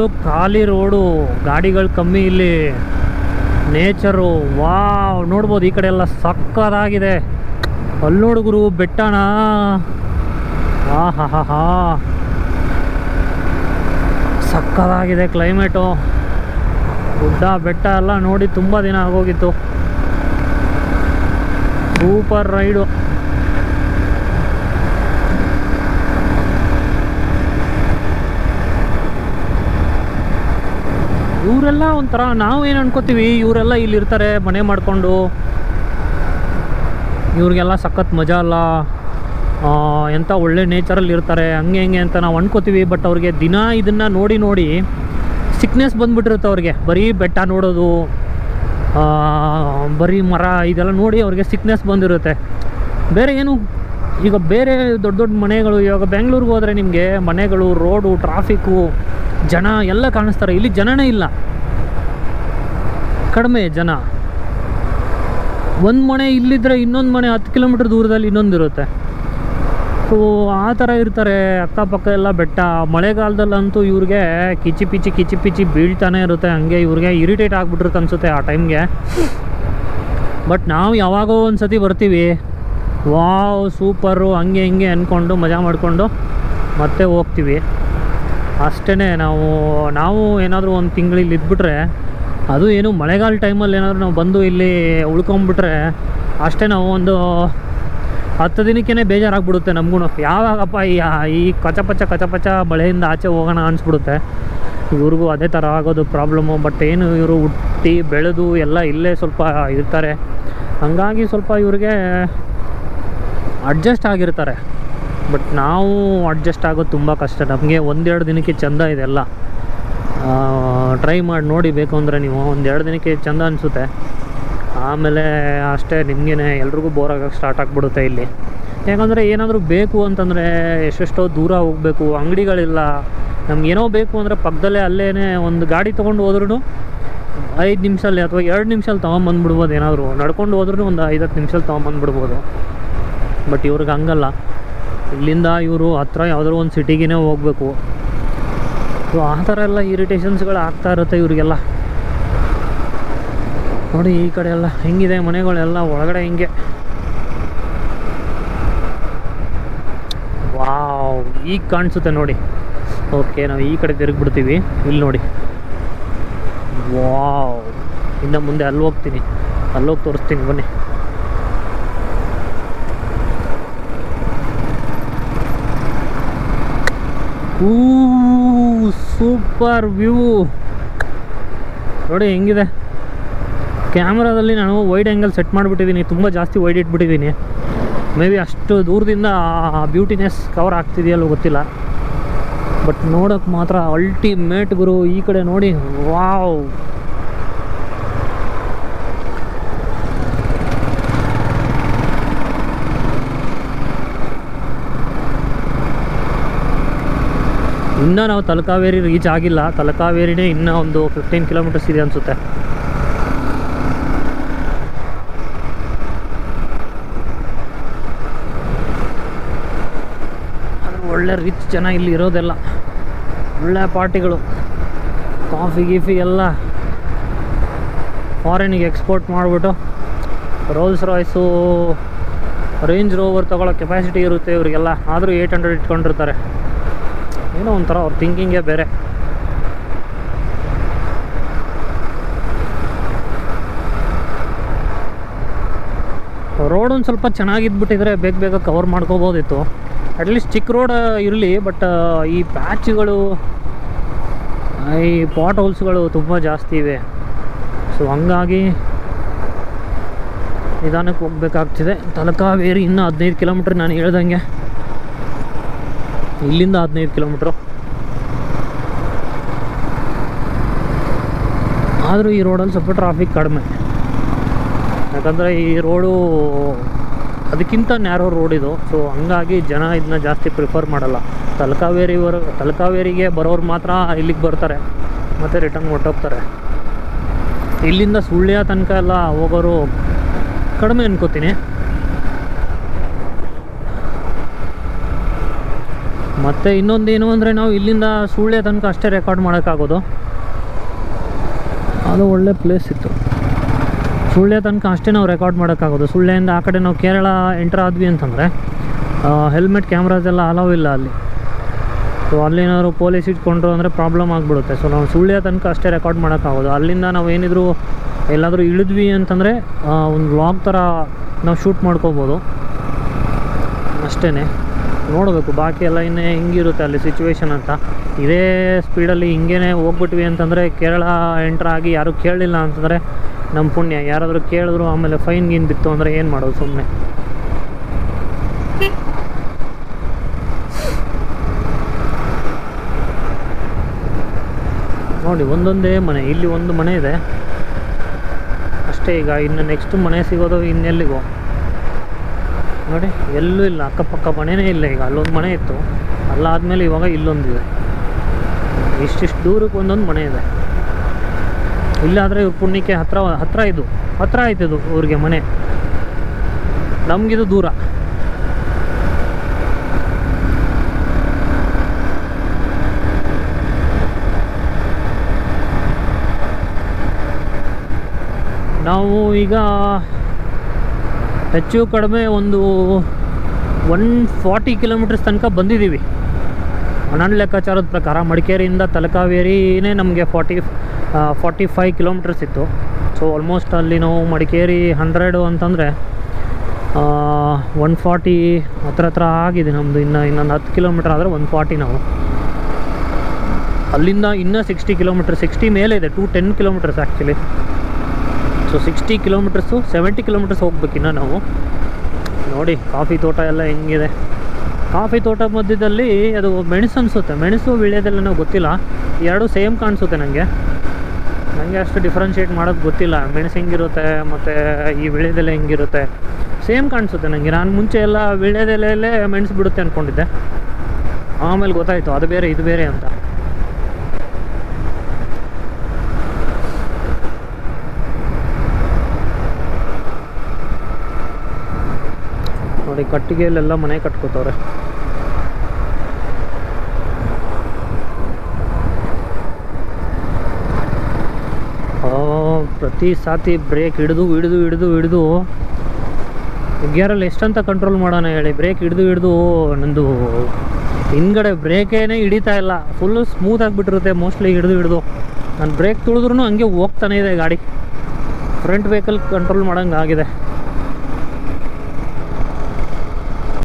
Full ಖಾಲಿ road, ಗಾಡಿಗಳು ಕಮ್ಮಿ ಇಲ್ಲಿ. ನೇಚರು ವಾ ನೋಡ್ಬೋದು ಈ ಕಡೆ ಎಲ್ಲ ಸಕ್ಕದಾಗಿದೆ. ಅಲ್ಲಿ ನೋಡುಗರು ಬೆಟ್ಟನ. ಆ ಸಕ್ಕದಾಗಿದೆ ಕ್ಲೈಮೇಟು. ಗುಡ್ಡ, ಬೆಟ್ಟ ಎಲ್ಲ ನೋಡಿ ತುಂಬ ದಿನ ಆಗೋಗಿತ್ತು. Super ride. ಇವರೆಲ್ಲ ಒಂಥರ ನಾವು ಏನು ಅನ್ಕೋತೀವಿ, ಇವರೆಲ್ಲ ಇಲ್ಲಿರ್ತಾರೆ, ಮನೆ ಮಾಡಿಕೊಂಡು. ಇವ್ರಿಗೆಲ್ಲ ಸಖತ್ ಮಜಾ ಅಲ್ಲ. ಎಂಥ ಒಳ್ಳೆ ನೇಚರಲ್ಲಿ ಇರ್ತಾರೆ, ಹಂಗೆ ಹಿಂಗೆ ಅಂತ ನಾವು ಅನ್ಕೋತೀವಿ ಬಟ್ ಅವ್ರಿಗೆ ದಿನ ಇದನ್ನು ನೋಡಿ ನೋಡಿ ಸಿಕ್ನೆಸ್ ಬಂದುಬಿಟ್ಟಿರುತ್ತೆ ಅವ್ರಿಗೆ. ಬರೀ ಬೆಟ್ಟ ನೋಡೋದು ಬರೀ ಮರ ಇದೆಲ್ಲ ನೋಡಿ ಅವ್ರಿಗೆ ಸಿಕ್ನೆಸ್ ಬಂದಿರುತ್ತೆ. ಬೇರೆ ಏನು, ಈಗ ಬೇರೆ ದೊಡ್ಡ ದೊಡ್ಡ ಮನೆಗಳು, ಇವಾಗ ಬೆಂಗಳೂರಿಗೆ ಹೋದರೆ ನಿಮಗೆ ಮನೆಗಳು ರೋಡು ಟ್ರಾಫಿಕ್ಕು ಜನ ಎಲ್ಲ ಕಾಣಿಸ್ತಾರೆ. ಇಲ್ಲಿ ಜನನೇ ಇಲ್ಲ. ಕಡಿಮೆ ಜನ. ಒಂದು ಮನೆ ಇಲ್ಲಿದ್ದರೆ ಇನ್ನೊಂದು ಮನೆ ಹತ್ತು ಕಿಲೋಮೀಟ್ರ್ ದೂರದಲ್ಲಿ ಇನ್ನೊಂದು ಇರುತ್ತೆ. ಸೊ ಆ ಥರ ಇರ್ತಾರೆ ಅಕ್ಕಪಕ್ಕ ಎಲ್ಲ ಬೆಟ್ಟ. ಮಳೆಗಾಲದಲ್ಲಂತೂ ಇವ್ರಿಗೆ ಕಿಚಿ ಪಿಚಿ ಕಿಚಿ ಪಿಚಿ ಬೀಳ್ತಾನೆ ಇರುತ್ತೆ. ಹಂಗೆ ಇವ್ರಿಗೆ ಇರಿಟೇಟ್ ಆಗಿಬಿಟ್ಟಿರುತ್ತೆ ಅನಿಸುತ್ತೆ ಆ ಟೈಮ್ಗೆ. ಬಟ್ ನಾವು ಯಾವಾಗೋ ಒಂದು ಸತಿ ಬರ್ತೀವಿ. ವಾವ್, ಸೂಪರು, ಹಂಗೆ ಹಿಂಗೆ ಅಂದ್ಕೊಂಡು ಮಜಾ ಮಾಡಿಕೊಂಡು ಮತ್ತೆ ಹೋಗ್ತೀವಿ. ಅಷ್ಟೇ ನಾವು ನಾವು ಏನಾದರೂ ಒಂದು ತಿಂಗಳಿಲ್ಲಿ ಇದ್ಬಿಟ್ರೆ ಅದು ಏನು ಮಳೆಗಾಲ ಟೈಮಲ್ಲಿ ಏನಾದರೂ ನಾವು ಬಂದು ಇಲ್ಲಿ ಉಳ್ಕೊಂಬಿಟ್ರೆ ಅಷ್ಟೇ ನಾವು ಒಂದು ಹತ್ತು ದಿನಕ್ಕೇ ಬೇಜಾರಾಗ್ಬಿಡುತ್ತೆ ನಮಗೂ ಯಾವಾಗಪ್ಪ ಈ ಕಚಪಚ ಕಚಪಚ ಮಳೆಯಿಂದ ಆಚೆ ಹೋಗೋಣ ಅನಿಸ್ಬಿಡುತ್ತೆ. ಇವ್ರಿಗೂ ಅದೇ ಥರ ಆಗೋದು ಪ್ರಾಬ್ಲಮ್ಮು, ಬಟ್ ಏನು ಇವರು ಹುಟ್ಟಿ ಬೆಳೆದು ಎಲ್ಲ ಇಲ್ಲೇ ಸ್ವಲ್ಪ ಇರ್ತಾರೆ. ಹಂಗಾಗಿ ಸ್ವಲ್ಪ ಇವ್ರಿಗೆ ಅಡ್ಜಸ್ಟ್ ಆಗಿರ್ತಾರೆ. ಬಟ್ ನಾವು ಅಡ್ಜಸ್ಟ್ ಆಗೋದು ತುಂಬ ಕಷ್ಟ. ನಮಗೆ ಒಂದೆರಡು ದಿನಕ್ಕೆ ಚೆಂದ ಇದೆಲ್ಲ ಟ್ರೈ ಮಾಡಿ ನೋಡಿ ಬೇಕು ಅಂದರೆ ನೀವು. ಒಂದು ಎರಡು ದಿನಕ್ಕೆ ಚೆಂದ ಅನಿಸುತ್ತೆ. ಆಮೇಲೆ ಅಷ್ಟೇ ನಿಮಗೇನೆ ಎಲ್ರಿಗೂ ಬೋರ್ ಆಗೋಕ್ಕೆ ಸ್ಟಾರ್ಟ್ ಆಗಿಬಿಡುತ್ತೆ ಇಲ್ಲಿ. ಯಾಕಂದರೆ ಏನಾದರೂ ಬೇಕು ಅಂತಂದರೆ ಎಷ್ಟೆಷ್ಟೋ ದೂರ ಹೋಗಬೇಕು, ಅಂಗಡಿಗಳಿಲ್ಲ. ನಮಗೇನೋ ಬೇಕು ಅಂದರೆ ಪಕ್ಕದಲ್ಲೇ ಅಲ್ಲೇ ಒಂದು ಗಾಡಿ ತೊಗೊಂಡು ಹೋದ್ರೂ ಐದು ನಿಮಿಷಲ್ಲಿ ಅಥವಾ ಎರಡು ನಿಮಿಷಲ್ಲಿ ತೊಗೊಂಬಂದ್ಬಿಡ್ಬೋದು ಏನಾದರೂ. ನಡ್ಕೊಂಡು ಹೋದ್ರೂ ಒಂದು ಐದತ್ತು ನಿಮಿಷಲ್ಲಿ ತೊಗೊಂಬಂದ್ಬಿಡ್ಬೋದು ಬಟ್ ಇವ್ರಿಗೆ ಹಂಗಲ್ಲ. ಇಲ್ಲಿಂದ ಇವರು ಹತ್ರ ಯಾವುದಾದ್ರು ಒಂದು ಸಿಟಿಗೇ ಹೋಗಬೇಕು. ಸೊ ಆ ಥರ ಎಲ್ಲ ಇರಿಟೇಷನ್ಸ್ಗಳು ಆಗ್ತಾ ಇರುತ್ತೆ ಇವರಿಗೆಲ್ಲ. ನೋಡಿ ಈ ಕಡೆ ಎಲ್ಲ ಹೆಂಗಿದೆ, ಮನೆಗಳೆಲ್ಲ ಒಳಗಡೆ ಹಿಂಗೆ. ವಾವ್, ಈಗ ಕಾಣಿಸುತ್ತೆ ನೋಡಿ. ಓಕೆ ನಾವು ಈ ಕಡೆ ತಿರುಗಿಬಿಡ್ತೀವಿ ಇಲ್ಲಿ ನೋಡಿ. ವಾವ್, ಇನ್ನು ಮುಂದೆ ಅಲ್ಲಿ ಹೋಗ್ತೀನಿ. ಅಲ್ಲೋಗಿ ತೋರಿಸ್ತೀನಿ, ಬನ್ನಿ. ಊ ಸೂಪರ್ ವ್ಯೂ. ನೋಡಿ ಹೆಂಗಿದೆ. ಕ್ಯಾಮ್ರಾದಲ್ಲಿ ನಾನು ವೈಡ್ ಆ್ಯಂಗಲ್ ಸೆಟ್ ಮಾಡಿಬಿಟ್ಟಿದ್ದೀನಿ. ತುಂಬ ಜಾಸ್ತಿ ವೈಡ್ ಇಟ್ಬಿಟ್ಟಿದ್ದೀನಿ. ಮೇ ಬಿ ಅಷ್ಟು ದೂರದಿಂದ ಆ ಬ್ಯೂಟಿನೆಸ್ ಕವರ್ ಆಗ್ತಿದೆಯಲ್ಲೋ ಗೊತ್ತಿಲ್ಲ. ಬಟ್ ನೋಡೋಕ್ಕೆ ಮಾತ್ರ ಅಲ್ಟಿಮೇಟ್ ಗುರು. ಈ ಕಡೆ ನೋಡಿ ವಾವ್ ಇನ್ನೂ ನಾವು ತಲಕಾವೇರಿ ರೀಚ್ ಆಗಿಲ್ಲ. ತಲಕಾವೇರಿನೇ ಇನ್ನೂ ಒಂದು ಫಿಫ್ಟೀನ್ ಕಿಲೋಮೀಟರ್ಸ್ ಇದೆ ಅನಿಸುತ್ತೆ. ಒಳ್ಳೆ ರಿಚ್ ಜನ ಇಲ್ಲಿ ಇರೋದೆಲ್ಲ. ಒಳ್ಳೆ ಪಾರ್ಟಿಗಳು. ಕಾಫಿ, ಗೀಫಿ ಎಲ್ಲ ಫಾರಿನಿಗೆ ಎಕ್ಸ್ಪೋರ್ಟ್ ಮಾಡಿಬಿಟ್ಟು ರೋಲ್ಸ್ ರಾಯ್ಸು ರೇಂಜ್ ರೋವರ್ ತೊಗೊಳ್ಳೋ ಕೆಪಾಸಿಟಿ ಇರುತ್ತೆ ಇವರಿಗೆಲ್ಲ. ಆದರೂ ಏಯ್ಟ್ ಹಂಡ್ರೆಡ್ ಇಟ್ಕೊಂಡಿರ್ತಾರೆ. ಏನೋ ಒಂಥರ ಅವ್ರ ಥಿಂಕಿಂಗೇ ಬೇರೆ. ರೋಡ್ ಒಂದು ಸ್ವಲ್ಪ ಚೆನ್ನಾಗಿದ್ಬಿಟ್ಟಿದ್ರೆ ಬೇಗ ಬೇಗ ಕವರ್ ಮಾಡ್ಕೋಬೋದಿತ್ತು. ಅಟ್ಲೀಸ್ಟ್ ಚಿಕ್ಕ ರೋಡ್ ಇರಲಿ ಬಟ್ ಈ ಪ್ಯಾಚ್ಗಳು ಈ ಪಾಟ್ ಹೋಲ್ಸ್ಗಳು ತುಂಬ ಜಾಸ್ತಿ ಇವೆ. ಸೊ ಹಂಗಾಗಿ ನಿಧಾನಕ್ಕೆ ಹೋಗ್ಬೇಕಾಗ್ತಿದೆ. ತಲಕಾವೇರಿ ಇನ್ನೂ ಹದಿನೈದು ಕಿಲೋಮೀಟ್ರ್ ನಾನು ಹೇಳ್ದಂಗೆ. ಇಲ್ಲಿಂದ ಹದಿನೈದು ಕಿಲೋಮೀಟ್ರು. ಆದರೂ ಈ ರೋಡಲ್ಲಿ ಸ್ವಲ್ಪ ಟ್ರಾಫಿಕ್ ಕಡಿಮೆ. ಯಾಕಂದರೆ ಈ ರೋಡು, ಅದಕ್ಕಿಂತ ನ್ಯಾರೋ ರೋಡ್ ಇದು. ಸೊ ಹಂಗಾಗಿ ಜನ ಇದನ್ನ ಜಾಸ್ತಿ ಪ್ರಿಫರ್ ಮಾಡಲ್ಲ. ತಲಕಾವೇರಿವರು ತಲಕಾವೇರಿಗೆ ಬರೋರು ಮಾತ್ರ ಇಲ್ಲಿಗೆ ಬರ್ತಾರೆ. ಮತ್ತು ರಿಟರ್ನ್ ಹೊಟ್ಟೋಗ್ತಾರೆ ಇಲ್ಲಿಂದ ಸುಳ್ಯ ತನಕ ಎಲ್ಲ ಹೋಗೋರು ಕಡಿಮೆ ಅನ್ಕೋತೀನಿ. ಮತ್ತು ಇನ್ನೊಂದು ಏನು ಅಂದರೆ ನಾವು ಇಲ್ಲಿಂದ ಸುಳ್ಳೆ ತನಕ ಅಷ್ಟೇ ರೆಕಾರ್ಡ್ ಮಾಡೋಕ್ಕಾಗೋದು. ಅದು ಒಳ್ಳೆ ಪ್ಲೇಸ್ ಇತ್ತು. ಸುಳ್ಳೆ ತನಕ ಅಷ್ಟೇ ನಾವು ರೆಕಾರ್ಡ್ ಮಾಡೋಕ್ಕಾಗೋದು. ಸುಳ್ಳೆಯಿಂದ ಆ ಕಡೆ ನಾವು ಕೇರಳ ಎಂಟರ್ ಆದ್ವಿ ಅಂತಂದರೆ ಹೆಲ್ಮೆಟ್ ಕ್ಯಾಮ್ರಾಸ್ ಎಲ್ಲ ಅಲೋ ಇಲ್ಲ ಅಲ್ಲಿ. ಸೊ ಅಲ್ಲೇನಾದ್ರು ಪೊಲೀಸ್ ಇಟ್ಕೊಂಡ್ರು ಅಂದರೆ ಪ್ರಾಬ್ಲಮ್ ಆಗಿಬಿಡುತ್ತೆ. ಸೊ ನಾವು ಸುಳ್ಳೆ ತನಕ ಅಷ್ಟೇ ರೆಕಾರ್ಡ್ ಮಾಡೋಕ್ಕಾಗೋದು. ಅಲ್ಲಿಂದ ನಾವು ಏನಿದ್ರು ಎಲ್ಲಾದರೂ ಇಳಿದ್ವಿ ಅಂತಂದರೆ ಒಂದು ವ್ಲಾಗ್ ಥರ ನಾವು ಶೂಟ್ ಮಾಡ್ಕೋಬೋದು. ಅಷ್ಟೇ ನೋಡಬೇಕು. ಬಾಕಿ ಎಲ್ಲ ಇನ್ನೇ ಹಿಂಗಿರುತ್ತೆ ಅಲ್ಲಿ ಸಿಚುವೇಶನ್ ಅಂತ. ಇದೇ ಸ್ಪೀಡಲ್ಲಿ ಹಿಂಗೇ ಹೋಗ್ಬಿಟ್ವಿ ಅಂತಂದರೆ ಕೇರಳ ಎಂಟ್ರ್ ಆಗಿ ಯಾರೂ ಕೇಳಲಿಲ್ಲ ಅಂತಂದರೆ ನಮ್ಮ ಪುಣ್ಯ. ಯಾರಾದರೂ ಕೇಳಿದ್ರು ಆಮೇಲೆ ಫೈನ್ ಗೀನ್ ಬಿತ್ತು ಅಂದರೆ ಏನು ಮಾಡೋದು ಸುಮ್ಮನೆ ನೋಡಿ, ಒಂದೊಂದೇ ಮನೆ. ಇಲ್ಲಿ ಒಂದು ಮನೆ ಇದೆ. ಅಷ್ಟೇ ಈಗ ಇನ್ನು ನೆಕ್ಸ್ಟ್ ಮನೆ ಸಿಗೋದು ಇನ್ನೆಲ್ಲಿಗೋ. ನೋಡಿ, ಎಲ್ಲೂ ಇಲ್ಲ, ಅಕ್ಕಪಕ್ಕ ಮನೆಯೇ ಇಲ್ಲ ಈಗ, ಅಲ್ಲೊಂದು ಮನೆ ಇತ್ತು. ಅಲ್ಲಾದಮೇಲೆ ಇವಾಗ ಇಲ್ಲೊಂದಿದೆ. ಇಷ್ಟಿಷ್ಟು ದೂರಕ್ಕೆ ಒಂದೊಂದು ಮನೆ ಇದೆ. ಇಲ್ಲಾದರೆ ಇವ್ರ ಪುಣ್ಯಕ್ಕೆ ಹತ್ರ ಹತ್ರ ಇದು ಹತ್ರ ಇದು ಊರಿಗೆ ಮನೆ. ನಮಗಿದು ದೂರ. ನಾವು ಈಗ ಹೆಚ್ಚು ಕಡಿಮೆ ಒಂದು ಒನ್ ಫಾರ್ಟಿ ಕಿಲೋಮೀಟರ್ಸ್ ತನಕ ಬಂದಿದ್ದೀವಿ. ನನ್ನ ಲೆಕ್ಕಾಚಾರದ ಪ್ರಕಾರ ಮಡಿಕೇರಿಯಿಂದ ತಲಕಾವೇರಿನೇ ನಮಗೆ ಫಾರ್ಟಿ ಫಾರ್ಟಿ ಫೈವ್ ಕಿಲೋಮೀಟರ್ಸ್ ಇತ್ತು. ಸೊ, ಆಲ್ಮೋಸ್ಟ್ ಅಲ್ಲಿ ನಾವು ಮಡಿಕೇರಿ ಹಂಡ್ರೆಡು ಅಂತಂದರೆ ಒನ್ ಫಾರ್ಟಿ ಹತ್ರ ಹತ್ರ ಆಗಿದೆ ನಮ್ಮದು ಇನ್ನು, ಇನ್ನೊಂದು ಹತ್ತು ಕಿಲೋಮೀಟ್ರ್ ಆದರೆ ಒನ್ ಫಾರ್ಟಿ ನಾವು. ಅಲ್ಲಿಂದ ಇನ್ನೂ ಸಿಕ್ಸ್ಟಿ ಕಿಲೋಮೀಟರ್, ಸಿಕ್ಸ್ಟಿ ಮೇಲೆ ಇದೆ, two ten kilometres actually so sixty kilometres seventy kilometres ಹೋಗ್ಬೇಕಿನ್ನ ನಾವು. ನೋಡಿ, ಕಾಫಿ ತೋಟ ಎಲ್ಲ ಹೆಂಗಿದೆ. ಕಾಫಿ ತೋಟ ಮಧ್ಯದಲ್ಲಿ ಅದು ಮೆಣಸು ಅನಿಸುತ್ತೆ. ಮೆಣಸು ವಿಳ್ಯದೆಲ್ಲ ಗೊತ್ತಿಲ್ಲ. ಎರಡು ಸೇಮ್ ಕಾಣಿಸುತ್ತೆ ನನಗೆ ನನಗೆ ಅಷ್ಟು ಡಿಫ್ರೆನ್ಷಿಯೇಟ್ ಮಾಡೋದು ಗೊತ್ತಿಲ್ಲ. ಮೆಣಸು ಹೆಂಗಿರುತ್ತೆ ಮತ್ತು ಈ ವಿಳ್ಯದೆಲೆ ಹೆಂಗಿರುತ್ತೆ. ಸೇಮ್ ಕಾಣಿಸುತ್ತೆ ನನಗೆ ನಾನು ಮುಂಚೆ ಎಲ್ಲ ವಿಳ್ಯದೆಲೆಯಲ್ಲೇ ಮೆಣಸು ಬಿಡುತ್ತೆ ಅಂದ್ಕೊಂಡಿದ್ದೆ ಆಮೇಲೆ ಗೊತ್ತಾಯಿತು. ಅದು ಬೇರೆ, ಇದು ಬೇರೆ ಅಂತ. ಕಟ್ಟಿಗೆಯಲ್ಲೆಲ್ಲ ಮನೆ ಕಟ್ಕೋತವ್ರೆ. ಪ್ರತಿ ಸಾತಿ ಬ್ರೇಕ್ ಹಿಡಿದು ಹಿಡಿದು ಹಿಡಿದು ಹಿಡಿದು. ಗೇರಲ್ಲಿ ಎಷ್ಟಂತ ಕಂಟ್ರೋಲ್ ಮಾಡೋಣ ಹೇಳಿ. ಬ್ರೇಕ್ ಹಿಡಿದು ಹಿಡಿದು, ನಂದು ಹಿಂದ್ಗಡೆ ಬ್ರೇಕೇನೆ ಹಿಡಿತಾ ಇಲ್ಲ. ಫುಲ್ಲು ಸ್ಮೂತ್ ಆಗಿಬಿಟ್ಟಿರುತ್ತೆ ಮೋಸ್ಟ್ಲಿ ಹಿಡಿದು ಹಿಡಿದು. ನಾನು ಬ್ರೇಕ್ ತುಳಿದ್ರೂ ಹಂಗೆ ಹೋಗ್ತಾನೆ ಇದೆ ಗಾಡಿ. ಫ್ರಂಟ್ ವೆಹಿಕಲ್ ಕಂಟ್ರೋಲ್ ಮಾಡೋಂಗೆ ಆಗಿದೆ